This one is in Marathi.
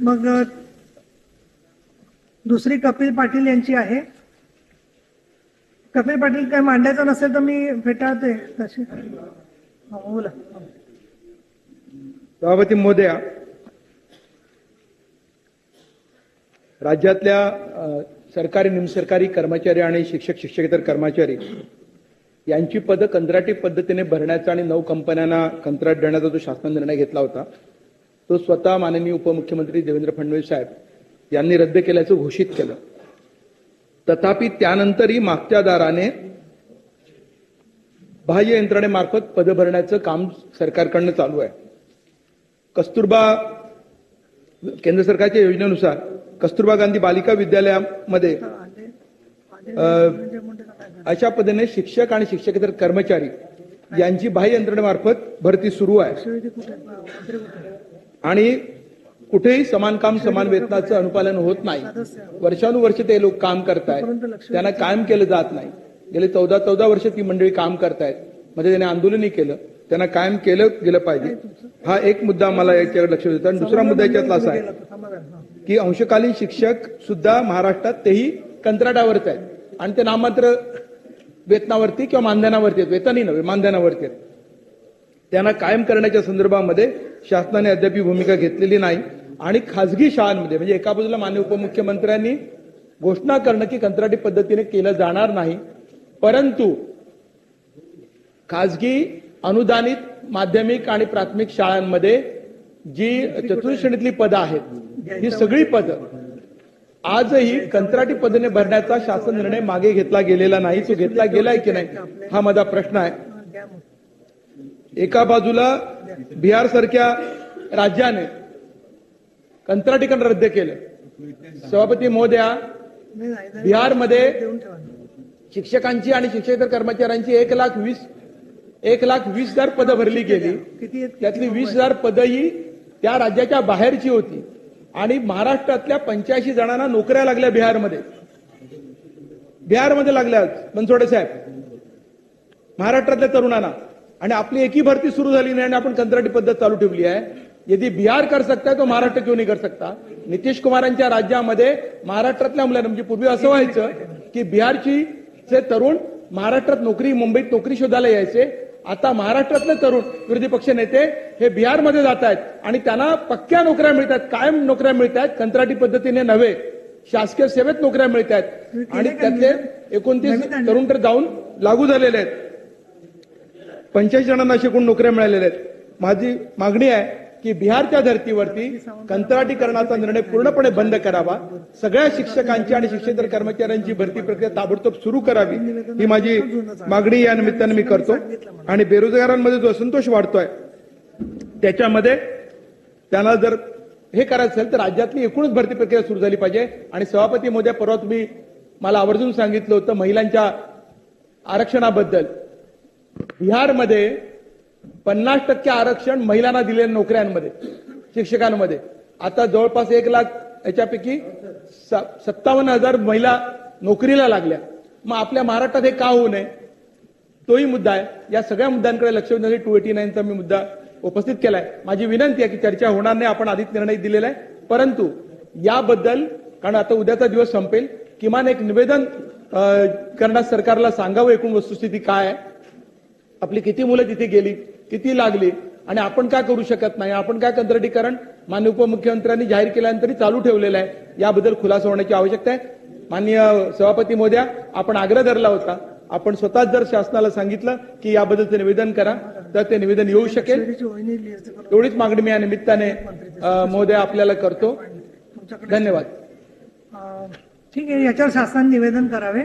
मग दुसरी कपिल पाटील यांची आहे. कपिल पाटील काय मांडायचं नसेल तर मी फेटाळते तशी. बोला. सभापती महोदया राज्यातल्या सरकारी निमसरकारी कर्मचारी आणि शिक्षक शिक्षकेतर कर्मचारी यांची पदं कंत्राटी पद्धतीने भरण्याचा आणि नऊ कंपन्यांना कंत्राट देण्याचा जो शासन निर्णय घेतला होता तो स्वतः माननीय उपमुख्यमंत्री देवेंद्र फडणवीस साहेब यांनी रद्द केल्याचं घोषित केलं. तथापि त्यानंतरही मागच्या दाराने बाह्य यंत्रणेमार्फत पदं भरण्याचं काम सरकारकडनं चालू आहे. कस्तुरबा केंद्र सरकारच्या योजनेनुसार कस्तुरबा गांधी बालिका विद्यालयामध्ये? अशा पद्धतीने शिक्षक आणि शिक्षकेतर कर्मचारी यांची बाह्य यंत्रणेमार्फत भरती सुरू आहे. आणि कुठेही समान काम समान वेतनाचं अनुपालन होत नाही. वर्षानुवर्ष ते लोक काम करतायत. त्यांना कायम केलं जात नाही. गेले चौदा चौदा वर्ष ती मंडळी काम करतायत. म्हणजे त्याने आंदोलनही केलं. त्यांना कायम केलं गेलं पाहिजे. हा एक मुद्दा मला याच्याकडे लक्ष देतो. आणि दुसरा मुद्दा याच्यातला असा आहे की अंशकालीन शिक्षक सुद्धा महाराष्ट्रात तेही कंत्राटावरच आहेत. आणि ते नाममात्र वेतनावरती किंवा मानधनावरती आहेत. वेतनही नव्हे मानधनावरती आहेत. त्यांना कायम करण्याच्या संदर्भामध्ये शासनाने अद्याप भूमिका घेतलेली नाही. आणि खासगी शाळांमध्ये म्हणजे एका बाजूला मान्य उपमुख्यमंत्र्यांनी घोषणा करणं की कंत्राटी पद्धतीने केलं जाणार नाही. परंतु खासगी अनुदानित माध्यमिक आणि प्राथमिक शाळांमध्ये जी चतुर्श्रेणीतली पदं आहेत ही सगळी पदं आजही कंत्राटी पद्धतीने भरण्याचा शासन निर्णय मागे घेतला गेलेला नाही. तो घेतला गेलाय की नाही हा माझा प्रश्न आहे. एका बाजूला बिहार सारख्या राज्याने कंत्राटीकरण रद्द केलं. सभापती महोदया बिहारमध्ये शिक्षकांची आणि शिक्षकेतर कर्मचाऱ्यांची एक लाख वीस एक लाख वीस हजार पदं भरली गेली. त्यातली वीस हजार पदं ही त्या राज्याच्या बाहेरची होती. आणि महाराष्ट्रातल्या पंच्याऐंशी जणांना नोकऱ्या लागल्या बिहारमध्ये. बिहारमध्ये लागल्या बनसोडे साहेब. महाराष्ट्रातल्या तरुणांना. आणि आपली एकी भरती सुरू झाली नाही आणि आपण कंत्राटी पद्धत चालू ठेवली आहे. यदि बिहार कर सकता है तो महाराष्ट्र क्यों नहीं कर सकता? नितीश कुमारांच्या राज्यामध्ये महाराष्ट्रातल्या मुलांना म्हणजे पूर्वी असं व्हायचं की बिहारची चे तरुण महाराष्ट्रात नोकरी मुंबईत नोकरी शोधायला यायचे आता महाराष्ट्रातले तरुण विरोधी पक्ष नेते हे बिहारमध्ये जात आहेत आणि त्यांना पक्क्या नोकऱ्या मिळतात कायम नोकऱ्या मिळत आहेत कंत्राटी पद्धतीने नव्हे. शासकीय सेवेत नोकऱ्या मिळत आहेत आणि त्यातले एकोणतीस तरुण तर जाऊन लागू झालेले आहेत. पंच्याऐंशी जणांना शिकून नोकऱ्या मिळालेल्या आहेत. माझी मागणी आहे की बिहारच्या धर्तीवरती कंत्राटीकरणाचा निर्णय पूर्णपणे बंद करावा. सगळ्या शिक्षकांची आणि शिक्षेतर कर्मचाऱ्यांची भरती प्रक्रिया ताबडतोब सुरू करावी ही माझी मागणी या निमित्ताने मी करतो. आणि बेरोजगारांमध्ये जो असंतोष वाढतोय त्याच्यामध्ये त्यांना जर हे करायचं असेल तर राज्यातली एकूणच भरती प्रक्रिया सुरू झाली पाहिजे. आणि सभापती मोद्या परवा तुम्ही मला आवर्जून सांगितलं होतं महिलांच्या आरक्षणाबद्दल. बिहारमध्ये पन्नास टक्के आरक्षण महिलांना दिलेल्या नोकऱ्यांमध्ये शिक्षकांमध्ये. आता जवळपास एक लाख याच्यापैकी स- सत्तावन्न हजार महिला नोकरीला लागल्या. मग आपल्या महाराष्ट्रात हे का होऊ नये? तोही मुद्दा आहे. या सगळ्या मुद्द्यांकडे लक्ष देण्यासाठी टू एटी नाईनचा मी मुद्दा उपस्थित केलाय. माझी विनंती आहे की चर्चा होणार नाही आपण आधीच निर्णय दिलेला आहे. परंतु याबद्दल कारण आता उद्याचा दिवस संपेल किमान एक निवेदन करण्यास सरकारला सांगावं एकूण वस्तुस्थिती काय आहे? आपली किती मुलं तिथे गेली? किती लागली? आणि आपण काय करू शकत नाही? आपण काय कंत्राटीकरण मान्य उपमुख्यमंत्र्यांनी जाहीर केल्यानंतरही चालू ठेवलेलं आहे? याबद्दल खुलासा होण्याची आवश्यकता आहे. माननीय सभापती मोद्या आपण आग्रह धरला होता. आपण स्वतःच जर शासनाला सांगितलं की याबद्दलचं निवेदन करा तर ते निवेदन येऊ शकेल. एवढीच मागणी मी या निमित्ताने अं, आपल्याला करतो. धन्यवाद. ठीक आहे याच्यावर शासनाने निवेदन करावे.